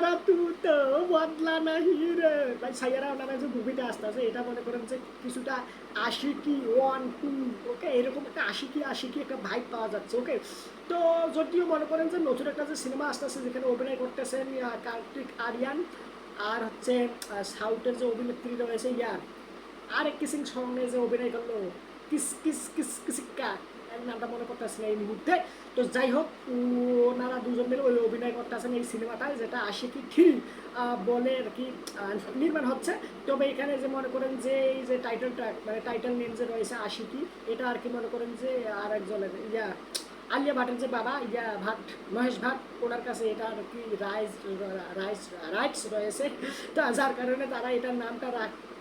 সাইয়ারা তু তো বদলা নাহি রে। ভাই, সাইয়ারা নামে যে মুভিটা আসতেছে এটা মনে করেন যে কিছুটা আশিকি ওয়ান টু ওকে এরকম একটা আশিকি আশিকি একটা ভাইব পাওয়া যাচ্ছে ওকে তো যদিও মনে করেন যে নতুন একটা যে সিনেমা আসতেছে যেখানে অভিনয় করতেছেন কার্তিক আরিয়ান, আর হচ্ছে সাউথের যে অভিনেত্রী রয়েছে ইয়ার আর এক কিসিং সঙ্গে যে অভিনয় করল, কিস কিস কিস কিসিকা নামটা মনে করতেছে না এই মুহূর্তে। তো যাই হোক ওনারা দুজন মিলে ওই অভিনয় করতেছেন এই সিনেমাটায়, যেটা আশিকি থ্রি বলে আর কি নির্মাণ হচ্ছে। তবে এখানে যে মনে করেন যে এই যে টাইটেল মানে টাইটেল নেম যে রয়েছে আশিকি, এটা আর কি মনে করেন যে আর একজনের, ইয়া, আলিয়া ভাটের যে বাবা, ইয়া ভাট, মহেশ ভাট, ওনার কাছে এটা আর কি রাইস রাইস রাইটস রয়েছে। তো যার কারণে তারা এটার নামটা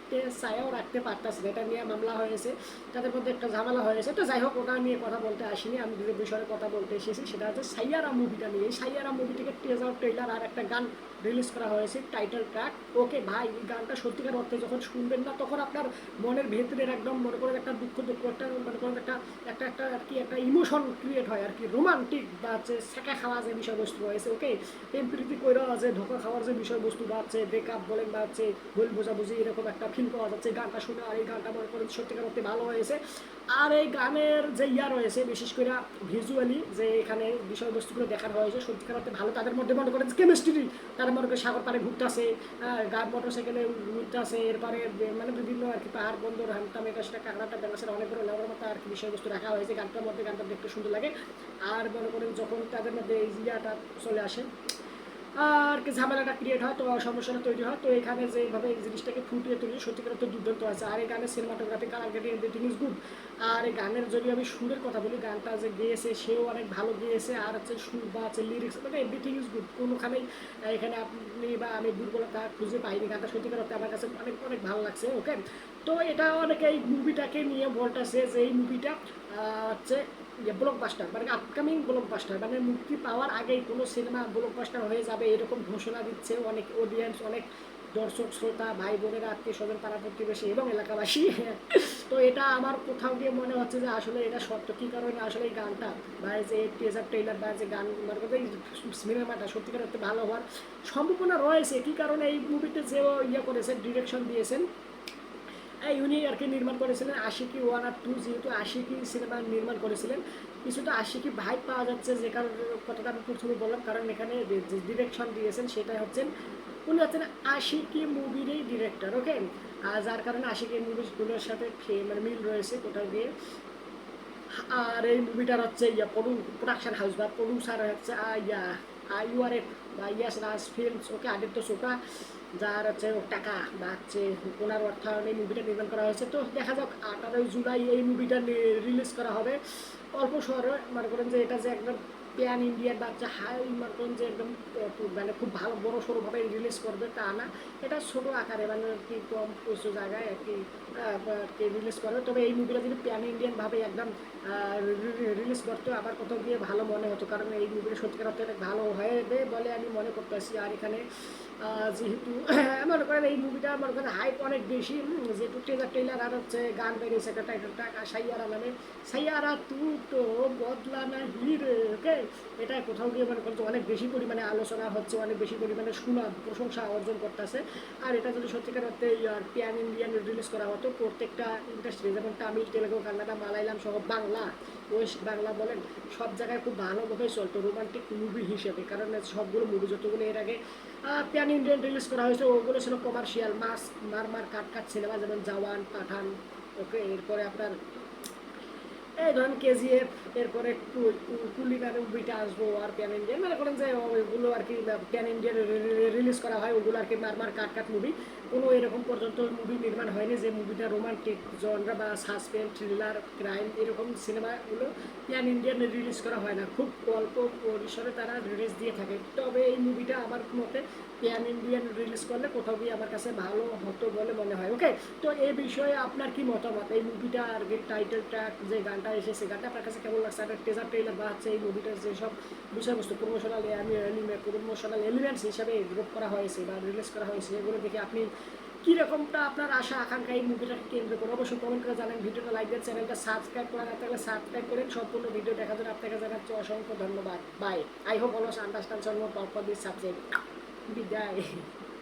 রাখতে চায়ও রাখতে পারতেছে। এটা নিয়ে মামলা হয়েছে, তাদের মধ্যে একটা ঝামেলা হয়েছে। তো যাই হোক, ওটা নিয়ে কথা বলতে আসিনি। আমি দুটো বিষয়ে কথা বলতে এসেছি। সেটা হচ্ছে সাইয়ারা মুভিটা নিয়ে। এই সাইয়ারা থেকে টেজার ট্রেলার আর একটা গান রিলিজ করা হয়েছে টাইটেল ট্র্যাক ওকে ভাই, এই গানটা সত্যিকার অর্থে যখন শুনবেন না, তখন আপনার মনের ভেতরের একদম মনে করেন একটা দুঃখ দুঃখ, একটা মনে করেন একটা একটা একটা আর কি, একটা ইমোশন ক্রিয়েট হয় আর কি। রোমান্টিক বা হচ্ছে সেকা খাওয়া যে বিষয়বস্তু রয়েছে ওকে প্রেম প্রীতি কইরা যে ধোকা খাওয়ার যে বিষয়বস্তু বা হচ্ছে ব্রেকআপ বলেন বা হচ্ছে ভুল বোঝাবুঝি, এরকম একটা ফিল পাওয়া যাচ্ছে, গানটা শুনে আর এই গানটা মনে করেন সত্যিকার অর্থে ভালো হয়েছে। আর এই গানের যে ইয়া রয়েছে, বিশেষ করে ভিজুয়ালি যে এখানে বিষয়বস্তুগুলো দেখানো হয়েছে, সত্যিকার অর্থে ভালো তাদের মধ্যে মনে করেন কেমিস্ট্রি তারা মনে করেন সাগর পাড়ে ঘুরতেছে গান মোটর সাইকেলে ঘুরতেছে এরপরে মানে বিভিন্ন আর কি পাহাড়, বন্দর, হামতাম, এটা সেটা কাঁকড়াটা বেলাসের অনেকগুলো লেবার মতো আর কি বিষয়বস্তু রাখা হয়েছে, গানটার মধ্যে, গানটা দেখতে সুন্দর লাগে। আর মনে করেন যখন তাদের মধ্যে এই ইয়াটা চলে আসে আর ঝামেলাটা ক্রিয়েট হয়, তো সমস্যাটা তৈরি হয়। তো এখানে যে এইভাবে এই জিনিসটাকে ফুটিয়ে তুলি সত্যিকার তো দুর্দান্ত আছে। আর এই গানের cinematography colour grading editing is good আর এই গানের যদি আমি সুরের কথা বলি, গানটা যে গেয়েছে, সেও অনেক ভালো গেয়েছে। আর হচ্ছে সুর বা হচ্ছে লিরিক্স মানে এভরিথিং ইজ গুড কোনোখানেই এখানে আপনি বা আমি দুর্বলতা খুঁজে পাইনি। গানটা সত্যিকার অর্থে আমার কাছে অনেক অনেক ভালো লাগছে ওকে তো এটা অনেকে এই মুভিটাকে নিয়ে বলতেছে যে এই মুভিটা হচ্ছে ব্লকবাস্টার মানে আপকামিং ব্লকবাস্টার মানে মুক্তি পাওয়ার আগেই কোনো সিনেমা ব্লকবাস্টার হয়ে যাবে এরকম ঘোষণা দিচ্ছে অনেক অডিয়েন্স অনেক দর্শক, শ্রোতা, ভাই বোনেরা, আত্মীয় স্বজন, পাড়া প্রতিবেশী এবং এলাকাবাসী। তো এটা আমার কোথাও গিয়ে মনে হচ্ছে যে আসলে এটা সত্য কী কারণে আসলে এই গানটা বা যে টিজার ট্রেলার বা যে গান মানে এই সিনেমাটা সত্যিকার অর্থে ভালো হওয়ার সম্ভাবনা রয়েছে। কী কারণে এই মুভিতে যে ইয়ে করেছেন ডিরেকশন দিয়েছেন? উনি আর কি নির্মাণ করেছিলেন আশিকি ওয়ান আর টু, যেহেতু আশিকি সিনেমা নির্মাণ করেছিলেন। কিছুটা আশিকি ভাই পাওয়া যাচ্ছে যে কারণ কথাটা আমি প্রথমে বললাম, কারণ এখানে যে ডিরেকশন দিয়েছেন সেটা হচ্ছেন, উনি হচ্ছেন আশিকি মুভিরই ডিরেক্টর ওকে আর যার কারণে আশিকি মুভিগুলোর সাথে মানে মিল রয়েছে কোথাও গিয়ে। আর এই মুভিটার হচ্ছে ইয়া প্রোডাকশন হাউস বা প্রডিউসার হচ্ছে ইয়া ইউআরএফ বা ইয়াস রাজ ফিল্মস ওকে আদিত্য চোপড়া যার হচ্ছে টাকা, বা হচ্ছে ওনার অর্থায়নে মুভিটা নির্মাণ করা হয়েছে। তো দেখা যাক, আঠারোই জুলাই এই মুভিটা রিলিজ করা হবে। অল্প শহরে মনে করেন যে এটা যে একদম প্যান ইন্ডিয়ার বাচ্চা হাই মনে যে একদম মানে খুব ভালো বড় সড়োভাবে রিলিজ করবে তা না। এটা ছোটো আকারে মানে কি কম কিছু জায়গায় আর কি রিলিজ করবে তবে এই মুভিটা যদি প্যান ইন্ডিয়ানভাবে একদম রিলিজ করতে আবার কোথাও গিয়ে ভালো মনে হতো। কারণ এই মুভিটা সত্যিকার অর্থে ভালো হয়ে বলে আমি মনে করতেছি। আর এখানে যেহেতু, মনে করেন এই মুভিটা মনে করেন হাইপ অনেক বেশি যেহেতু ট্রেলার টেলার আর হচ্ছে গান বেরিয়েছে, একটা টাইটেলটা সাইয়ারা নামে। সাইয়ারা তু তো বদলা না হিরে ওকে এটা কোথাও গিয়ে মনে করতে অনেক বেশি পরিমাণে আলোচনা হচ্ছে, অনেক বেশি পরিমাণে সুনাম প্রশংসা অর্জন করতেছে। আর এটা যদি সত্যিকার অর্থে প্যান ইন্ডিয়ান রিলিজ করা হতো, প্রত্যেকটা ইন্ডাস্ট্রি যেমন তামিল তেলেগু, কান্নাডা মালায়ালাম সহ বাংলা, ওয়েস্ট বাংলা বলেন, সব জায়গায় খুব ভালোভাবে চলতো রোমান্টিক মুভি হিসেবে। কারণ সবগুলো মুভি যতগুলো এর আগে প্যান ইন্ডিয়ান রিলিজ করা হয়েছে ওগুলো ছিল কমার্শিয়াল মাস মার মার কাট কাট সিনেমা যেমন, জওয়ান, পাঠান ওকে এরপরে আপনার এই ধরেন কেজিএফ এরপরে কুলি নামে মুভিটা আসব আর প্যান ইন্ডিয়ান মানে করেন যে ওইগুলো আর কি প্যান ইন্ডিয়ান রিলিজ করা হয়, ওগুলো আর কি মার মার কাট কাট মুভি কোনো এরকম পর্যন্ত মুভি নির্মাণ হয়নি যে মুভিটা রোমান্টিক জনরা বা সাসপেন্স থ্রিলার ক্রাইম এরকম সিনেমাগুলো প্যান ইন্ডিয়ান রিলিজ করা হয় না। খুব অল্প পরিসরে তারা রিলিজ দিয়ে থাকে। তবে এই মুভিটা আমার মতে প্যান ইন্ডিয়ান রিলিজ করলে কোথাও গিয়ে আমার কাছে ভালো হতো বলে মনে হয়। ওকে তো এই বিষয়ে আপনার কি মতামত? এই মুভিটা আর কি টাইটেল ট্র্যাক যে গানটা এসেছে গানটা আপনার কাছে কেমন লাগছে? একটা টেজার ট্রেলার বা হচ্ছে এই মুভিটার যেসব বিষয়বস্তু প্রমোশনাল আমি প্রমোশনাল এলিমেন্টস হিসাবে গ্রুপ করা হয়েছে বা রিলিজ করা হয়েছে, এগুলো দেখে আপনি কীরকমটা আপনার আশা, আকাঙ্ক্ষা এই মুভিটাকে কেন্দ্র করে? অবশ্যই কমেন্ট করে জানেন ভিডিওটা লাইক দেন চ্যানেলটা সাবস্ক্রাইব করা না থাকলে সাবস্ক্রাইব করেন সম্পূর্ণ ভিডিও দেখার জন্য আপনাকে জানাচ্ছি অসংখ্য ধন্যবাদ। Bye I hope all's understand serve purpose this subject বিদায়।